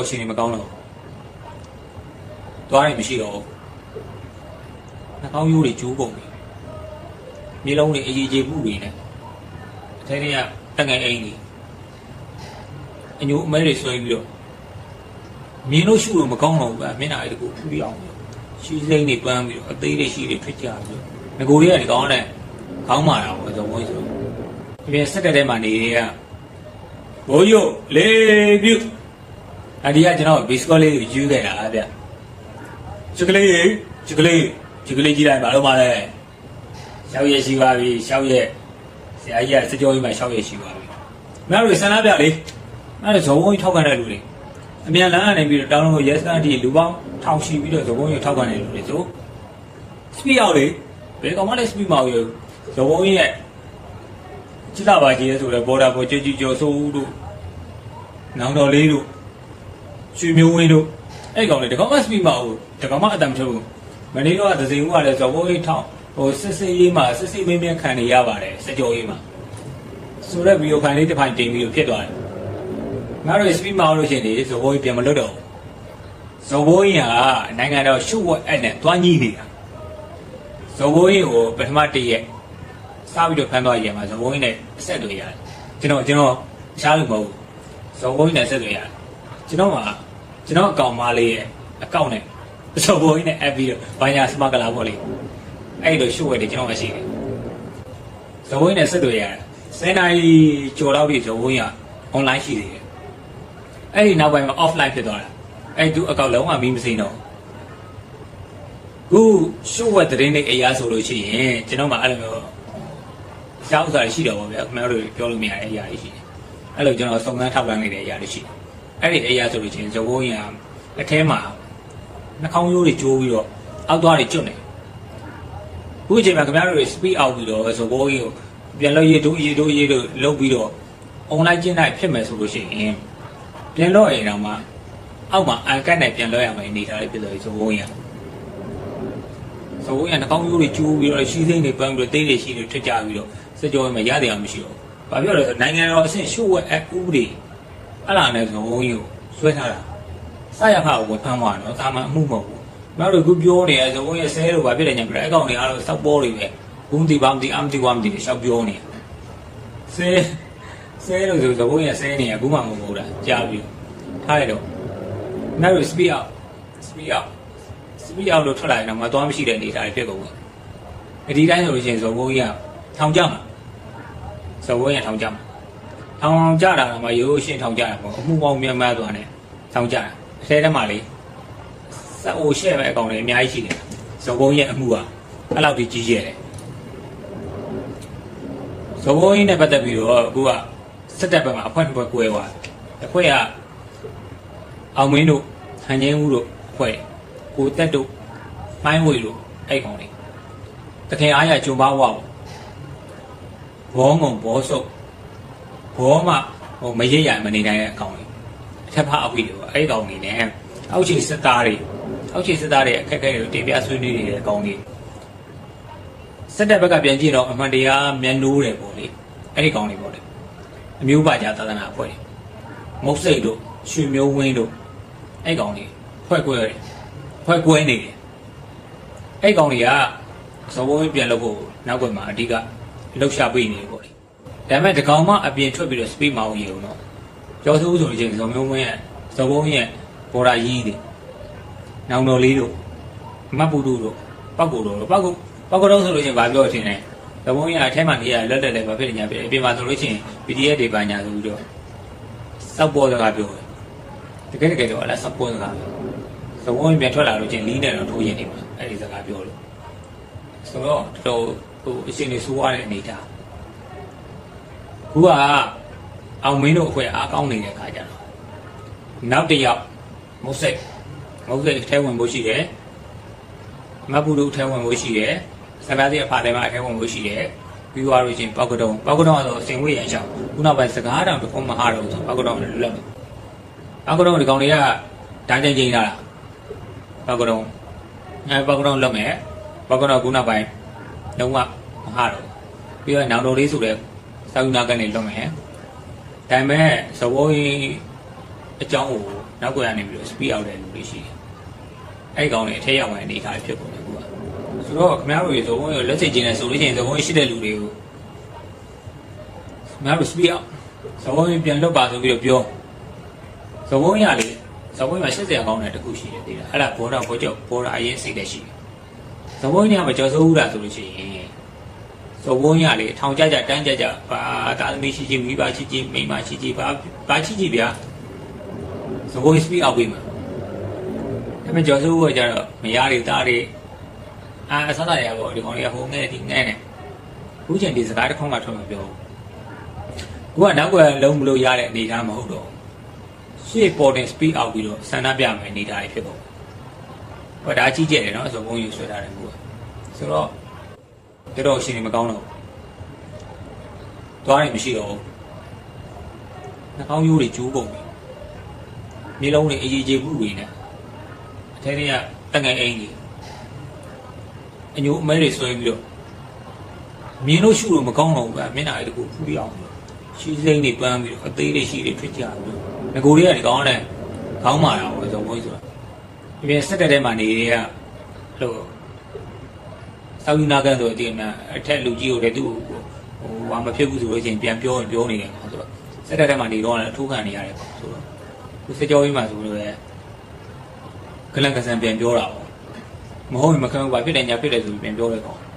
အောက်ရှင်နေမကောင်းတော့သွားရင်မရှိတော့နှာခေါင်းရိုးတွေကျိုးကုန်ပြီမျိုးလုံးတွေအကြီးကြီးမှုတွေနဲ့အထဲတွေကတက်ငယ်အိမ်ကြီးအညိုအမဲတွေဆွဲပြီးတော့မြင်လို့ရှုလို့မကောင်းတော့ဘူးမျက်နှာလေးတကူဖူးပြအောင်ရှိစိမ့်တွေပန်းပြီးတော့အသေးတွေရှိတွေထွက်ကြပြီးတော့ငကိုတွေကဒီကောင်းတဲ့ခေါင်းမာတာပေါ့ဆိုတော့ဆိုတော့ဒီပြင်စက်တဲ့ထဲမှာနေတွေကဘိုးယိုလေပြုတ် အဒီကကျွန်တော် base call လေးကိုယူခဲ့တာဗျချက်ကလေးချက်ကလေးချက်ကလေးကြီးလိုက်ပါတော့ပါလေရှောက်ရရှိပါပြီရှောက်ရဆရာကြီးကစကြောကြီးမှာရှောက်ရရှိပါပြီမင်းတို့ဆန္ဒပြလေအဲ့ဒါဇုံဝုန်းကြီးထောက်ခံတဲ့လူတွေအမြန်လမ်းကနေပြီးတော့တောင်းလို့ yes အထိလူပေါင်းထောင်ရှိပြီးတော့ဇုံဝုန်းကြီးထောက်ခံတဲ့လူတွေဆို speed ရောက်လေဘယ်ကောင်မှလည်း speed မအောင်ရဇုံဝုန်းကြီးရဲ့ကြည့်လာပါကြီးရဲ့ဆိုတော့ border ပေါ်ကြွကြွကြော်ဆိုးတို့နောင်တော်လေးတို့ ရွှေမျိုးဝင်းတို့အဲ့ကောင်လေတကောင်မှ speed မအောင်တကောင်မှအတမ်းမထုတ်ဘူးမနေ့တော့သစိန်ဦးကလည်းဇုံဝုန်းကြီးထောက်ဟိုစစ်စစ်ရေးမှာစစ်စစ်မင်းမင်းခံနေရပါတယ်စကြောရေးမှာဆိုတော့ဗီဒီယိုဖိုင်လေးတစ်ဖိုင်တင်ပြီးတော့ဖြစ်သွားတယ်ငါတို့ speed မအောင်လို့ရှိရင်ဒီဇုံဝုန်းကြီးပြန်မလွတ်တော့ဘူးဇုံဝုန်းကြီးကနိုင်ငံတော်ရှုပ်ဝက်အဲ့နဲ့တွားကြီးနေတာဇော်ဘိုးကြီးကိုပထမတစ်ရက်စားပြီးတော့ဖမ်းသွားရင်မှာဇော်ဘိုးကြီးနဲ့အဆက်အသွယ်ရတယ်ကျွန်တော်ကျွန်တော်ရှားလို့မဟုတ်ဘူးဇော်ဘိုးကြီးနဲ့အဆက်အသွယ်ရတယ် ကျွန်တော်ကကျွန်တော်အကောင်မလေးရဲ့အကောင့်နဲ့ဇော်ဘိုးကြီးနဲ့အပ်ပြီးတော့ဘာညာစမကလာပေါ့လေအဲ့လိုရှုပ်ဝဲတယ်ကျွန်တော်မရှိတယ်ဇော်ဘိုးကြီးနဲ့ဆက်သွယ်ရတယ်စနေနိုင်ကြော်တော့ပြီးဇော်ဘိုးကြီးက online ရှိသေးတယ်အဲ့ဒီနောက်ပိုင်းမှာ offline ဖြစ်သွားတာအဲ့ဒီအကောင့်လုံးဝမီးမစိမ်းတော့ဘူးခုရှုပ်ဝက်သတင်းတွေအရာဆိုလို့ရှိရင်ကျွန်တော်မှအဲ့လိုမျိုးရှားဥစ္စာတွေရှိတော့ဗောဗျာခင်ဗျားတို့ပြောလို့မရတဲ့အရာတွေရှိတယ်အဲ့လိုကျွန်တော်စုံစမ်းထောက်ပံ့နေတဲ့အရာတွေရှိတယ် အဲ့ဒီအရာဆိုလို့ရှိရင်ဇဘိုးရင်အထဲမှာနှာခေါင်းရိုးတွေကျိုးပြီးတော့အောက်သွားတွေကျွတ်နေခုအချိန်မှာခင်ဗျားတို့တွေ speed out ပြီးတော့ဇဘိုးကြီးကိုပြန်လို့ရေတိုးရေတိုးရေတိုးလုပ်ပြီးတော့ online ကျင်းတိုင်းဖြစ်မယ်ဆိုလို့ရှိရင်ပြန်လို့ရင်တော့မှအောက်မှာအန်ကတ်နဲ့ပြန်လို့ရမယ်အနေထားလေးဖြစ်သွားပြီဇဘိုးရင်ဆိုရင်နှကောင်းရိုးတွေကျိုးပြီးတော့ရှီးစိမ့်တွေပန်းပြီးတော့တိတ်တွေရှိတွေထွက်ကြပြီးတော့စကြောမှာရတဲ့အောင်မရှိတော့ဘူး။ဘာပြောလဲဆိုနိုင်ငံတော်အဆင့်ရှုပ်ဝက်အဥပဒေ အဲ့လာနဲ့ဆိုဘုန်းကြီးကိုဆွဲထားတာ။စရခါကိုဖမ်းသွားတော့တာမန်အမှုမဟုတ်ဘူး။နောက်တော့ခုပြောနေရဆိုဘုန်းကြီးဆဲလို့ဘာဖြစ်တယ်ညာပြတဲ့အကောင်တွေအားလုံးစောက်ပေါ်တွေပဲ။ဘုံတီဘာမတီအမ်တီဝမ်တီရှောက်ပြောနေ။ဆဲဆဲလို့ဆိုဘုန်းကြီးဆဲနေရအခုမှမဟုတ်တာကြားပြီးထားရတော့နောက် speed up speed up စပီအောင်လို့ထွက်လာရင်တော့မသွားမရှိတဲ့အနေအထားတွေဖြစ်ကုန်ဘူး။အဒီတိုင်းဆိုလို့ရှိရင်ဇော်ဘိုးကြီးကထောင်ကြမှာ။ဇော်ဘိုးကြီးကထောင်ကြမှာ။ ထောင်ကြတာကမှရိုးရှင်းထောင်ကြတာပေါ့။အမှုပေါင်းများများသွားတယ်။ထောင်ကြတာ။အထဲထဲမှာလေစအိုရှဲ့မဲ့အကောင်တွေအများကြီးရှိတယ်။ဇော်ဘိုးကြီးရဲ့အမှုကအဲ့လောက်ကြီးကြီးကျယ်တယ်။ဇော်ဘိုးကြီးနဲ့ပတ်သက်ပြီးတော့အခုကစစ်တပ်ဘက်မှာအဖွဲ့တစ်ဖွဲ့ကွဲသွားတယ်။တစ်ဖွဲ့ကအောင်မင်းတို့ဟန်ချင်းဦးတို့အဖွဲ့ကိုတက်တို့မိုင်းဝေတို့အဲ့ကောင်တွေတခင်အားရကျုံပါဝါဘောငုံဘောဆုပ် ဘောမဟိုမရရမနေနိုင်တဲ့အကောင်တွေအထက်ဖအဝိတွေပေါ့အဲ့ကောင်တွေနဲ့အောက်ခြေစစ်သားတွေအောက်ခြေစစ်သားတွေအခက်အခဲတွေတင်ပြဆွေးနွေးနေတဲ့အကောင်တွေစစ်တပ်ဘက်ကပြန်ကြည့်တော့အမှန်တရားမြန်နိုးတယ်ပေါ့လေအဲ့ဒီကောင်တွေပေါ့လေအမျိုးပါကြသာသနာအဖွဲ့တွေမုတ်စိတ်တို့ရွှေမျိုးဝင်းတို့အဲ့ကောင်တွေဖွဲ့ကွဲတယ်ဖွဲ့ကွဲနေတယ်အဲ့ကောင်တွေကဇော်ဘုံပြန်လုပ်ဖို့နောက်ွယ်မှာအဓိကလှုပ်ရှားပေးနေပေါ့လေ ဒါပေမဲ့ဒီကောင်မှအပြင်ထွက်ပြီးတော့ speed မအောင်ရေအောင်တော့ကျော်စိုးဆိုလို့ချင်းဇော်မျိုးဝင်းရဲ့ဇော်ဘုံရဲ့ဘော်ဒါကြီးတွေနောင်တော်လေးတို့မတ်ပူတို့တို့ပောက်ကိုတို့ပောက်ကိုပောက်ကတော့ဆိုလို့ချင်းဗာပြောချင်းတယ်ဇော်ဘုံရဲ့အထက်မှာနေရလက်လက်လည်းမဖြစ်နေညာဖြစ်အပြင်မှာဆိုလို့ချင်း PDF တွေပါညာဆိုပြီးတော့စောက်ပေါ်စကားပြောတယ်တကယ်တကယ်တော့အလားစောက်ပေါ်စကားပြောသဘောဝင်ပြန်ထွက်လာလို့ချင်းလီးနေတော့ထိုးရင်နေမှာအဲ့ဒီစကားပြောလို့ဆိုတော့တော်ဟိုအရှင်နေဆိုးရတဲ့အနေထား ခုကအောင်မင်းတို့အဖွဲ့အားကောင်းနေတဲ့ခါကြတော့နောက်တစ်ယောက်မုတ်စိတ်မုတ်စိတ်ထဲဝင်ဖို့ရှိတယ်မတ်ဘူးတို့ထဲဝင်ဖို့ရှိတယ်စကားသေးအဖာထဲမှာထဲဝင်ဖို့ရှိတယ်ပြီးသွားလို့ချင်းပောက်ကတုံပောက်ကတုံကတော့အစင်ဝေးရန်ရှောင်းခုနောက်ပိုင်းစကားတောင်တစ်ခုမဟာတော့ဆိုပောက်ကတုံလည်းလွတ်ပောက်ကတုံဒီကောင်တွေကတန်းချင်းချင်းလာတာပောက်ကတော့အဲပောက်ကတော့လွတ်မယ်ပောက်ကတော့ခုနောက်ပိုင်းလုံးဝမဟာတော့ပြီးတော့နောင်တော်လေးဆိုတဲ့ စောင်းနာကနေလွတ်မယ်ဒါပေမဲ့သဘောကြီးအကြောင်းကိုနောက်ကွယ်ကနေပြီးတော့ speed out တဲ့လူတွေရှိတယ်အဲ့ဒီကောင်တွေအထက်ရောက်ဝင်အနေထားဖြစ်ကုန်တယ်ခုကဆိုတော့ခင်ဗျားတို့ရေသဘုံရလက်စိတ်ချင်းနဲ့ဆိုလို့ရှိရင်သဘုံရှိတဲ့လူတွေကိုခင်ဗျားတို့ speed out သဘုံပြန်လွတ်ပါဆိုပြီးတော့ပြောသဘုံရလေသဘုံမှာ80ကောင်းတဲ့တခုရှိတယ်ဒီလားအဲ့ဒါဘောတော့ဘောကျော်ဘောတာအရင်စိတ်တဲ့ရှိတယ်သဘုံညမကြော်စိုးဘူးလားဆိုလို့ရှိရင် သဘုံရလေထောင်ကြကြတန်းကြကြဘာသာသမီရှိချင်းမိဘရှိချင်းမိန်းမရှိချင်းဘာဘာရှိချင်းဗျာသဘုံ speed out ပြီးမှာအဲ့မဲ့ကြော်စိုးကကြတော့မရတွေသားတွေအာအစသာရပေါ့ဒီကောင်တွေကဟိုငဲ့ဒီငဲ့နဲ့ခုချိန်ဒီစကားတစ်ခေါက်မှထွက်မပြောဘူးကိုကနောက်ကွယ်လုံးမလို့ရတဲ့အနေအထားမဟုတ်တော့ရှေ့ပေါ်တင် speed out ပြီးတော့ဆန္ဒပြမယ်အနေအထားဖြစ်ပေါ့ဟောဒါကြီးကျယ်တယ်နော်ဇုံဘုံယူဆွဲထားတယ်ကူကဆိုတော့ တော်တော်ရှင်နေမကောင်းတော့သွားရင်မရှိတော့ဘူးနှာခေါင်းရိုးတွေကျိုးကုန်ပြီမျိုးလုံးတွေအရေးကြီးမှုတွေနဲ့အထဲတွေကတက်ငယ်အိမ်ကြီးအညိုအမဲတွေဆွဲပြီးတော့မြင်လို့ရှုလို့မကောင်းတော့ဘူးကမျက်နှာလေးတခုဖူးပြအောင်ရှီးစိမ့်တွေပန်းပြီးတော့အသေးလေးရှိတွေထွက်ကြပြီးတော့ငကိုတွေကဒီကောင်းတယ်ခေါင်းမာတာပေါ့ဇုံဘုံဆိုတာဒီပြင်စက်တက်ထဲမှာနေရကလို့ ဆောင်းယူနာကန်ဆိုတဲ့အမှအထက်လူကြီးကိုလည်းသူ့ဟိုဟာမဖြစ်ဘူးဆိုလို့ချင်းပြန်ပြောရင်ပြောနေတယ်ပေါ့ဆိုတော့စက်တက်ထဲမှာနေတော့လည်းအထူးခံနေရတယ်ပေါ့ဆိုတော့သူစကြောကြီးမှာဆိုလို့လည်းကလန်ကဆန်ပြန်ပြောတာပေါ့မဟုတ်ရင်မခံဘူးပါဖြစ်တယ်ညာဖြစ်တယ်ဆိုပြီးပြန်ပြောတဲ့ကောင်ခင်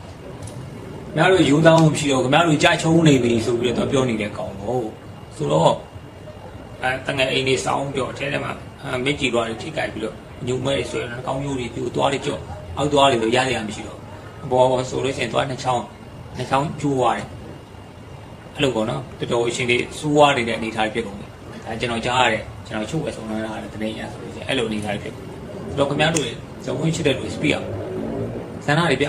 ဗျားတို့ယူသားမှုမရှိတော့ခင်ဗျားတို့ကြာချုံနေပြီဆိုပြီးတော့ပြောနေတဲ့ကောင်ကိုဆိုတော့အဲတငယ်အိမ်လေးစောင်းပြောအထဲထဲမှာမစ်ကြည့်သွားတယ်ထိကြိုက်ပြီးတော့ညုံမဲဆိုရင်ကောင်းရိုးတွေပြိုသွားတယ်ကြော့အောက်သွားတယ်လို့ရရရမရှိတော့ ဘောဘောဆိုလို့ရှိရင်သွားနှစ်ချောင်းနှစ်ချောင်းကျိုးသွားတယ်အဲ့လိုပေါ့နော်တော်တော်အရှင်လေးစူးွားနေတဲ့အနေအထားဖြစ်ကုန်ပြီအဲကျွန်တော်ကြားရတယ်ကျွန်တော်ချုပ်ဝယ်ဆုံးလာတာတနေ့ရဆိုလို့ရှိရင်အဲ့လိုအနေအထားဖြစ်ကုန်ပြီတော့ခင်ဗျားတို့ဇုံဝင်ရှိတဲ့လူ speed အောင်ဇန္နာတွေပြ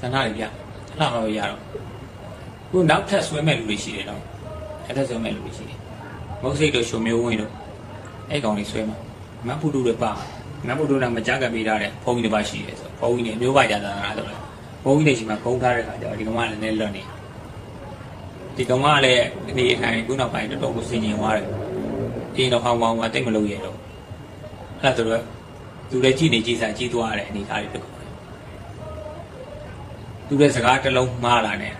ဇန္နာတွေပြအဲ့လိုမှရတော့ခုနောက်ထပ်ဆွဲမဲ့လူတွေရှိတယ်နော်အဲ့ထပ်ဆွဲမဲ့လူတွေရှိတယ်မုတ်စိတ်တို့ရှုံမျိုးဝင်တို့အဲ့ကောင်တွေဆွဲမှာမတ်ပုတုတွေပါမတ်ပုတုကမကြကပေးထားတဲ့ဘုန်းကြီးတစ်ပါးရှိတယ်ဆို ဘုန်းကြီးတွေမျိုးပါကြတာလားဆိုတော့ဘုန်းကြီးတွေရှိမှခုံးထားတဲ့ခါကျတော့ဒီကောင်ကလည်းနည်းလွတ်နေဒီကောင်ကလည်းဒီအထိုင်ခုနောက်ပိုင်းတော်တော်ကိုစင်ကျင်သွားတယ်အင်းတော့ဟောင်းဟောင်းကတိတ်မလို့ရတော့အဲ့ဒါဆိုတော့သူလည်းကြည့်နေကြည့်စားကြည့်သွားတဲ့အနေအထားတွေဖြစ်ကုန်တယ်သူတဲ့စကားတစ်လုံးမှားလာတယ်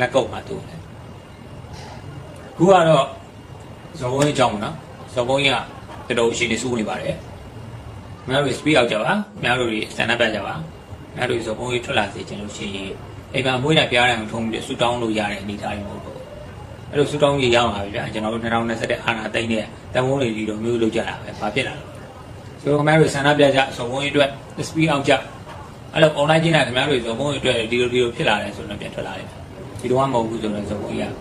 လက်ကုပ်မှာသူတယ်ခုကတော့ဇော်ဘုန်းကြီးအကြောင်းပေါ့နော်ဇော်ဘုန်းကြီးကတော်တော်ရှိနေစူးနေပါတယ် မင်းတို့ speed out ကြပါမင်းတို့စတန်ဒတ်ပြကြပါမင်းတို့ဇော်ဘုန်းကြီးထွက်လာစေချင်လို့ရှိရင်အိမ်မှာမွေးတာပြားတယ်ထုံးပြီးဆူတောင်းလို့ရတဲ့အနေအထားမျိုးပေါ့အဲ့လိုဆူတောင်းကြီးရောက်လာပြီဗျာကျွန်တော်တို့2021အာနာသိမ့်တဲ့တန်ဖိုးတွေဒီလိုမျိုးလုပ်ကြတာပဲဘာဖြစ်လာလဲဆိုတော့ခင်ဗျားတို့ဆန္ဒပြကြဇော်ဘုန်းကြီးအတွက် speed out ကြအဲ့လို online ကျင်းတာခင်ဗျားတို့ဇော်ဘုန်းကြီးအတွက်ဒီလိုဒီလိုဖြစ်လာတယ်ဆိုတော့ပြန်ထွက်လာတယ်ဒီတော့မဟုတ်ဘူးဆိုတော့ဇော်ဘုန်းကြီးက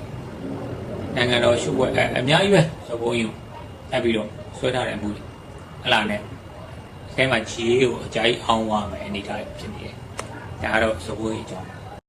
နိုင်ငံတော်ရှုပ်ွက်အများကြီးပဲဇော်ဘုန်းကြီးအဲ့ပြီးတော့ဆွဲထားတဲ့အမှုတွေအဲ့လာနဲ့ အဲမှာခြေကိုအကြိုက်အောင်သွားမယ်အနေထားဖြစ်နေတယ်ဒါကတော့ဇော်ဘုန်းကြီးအကြောင်း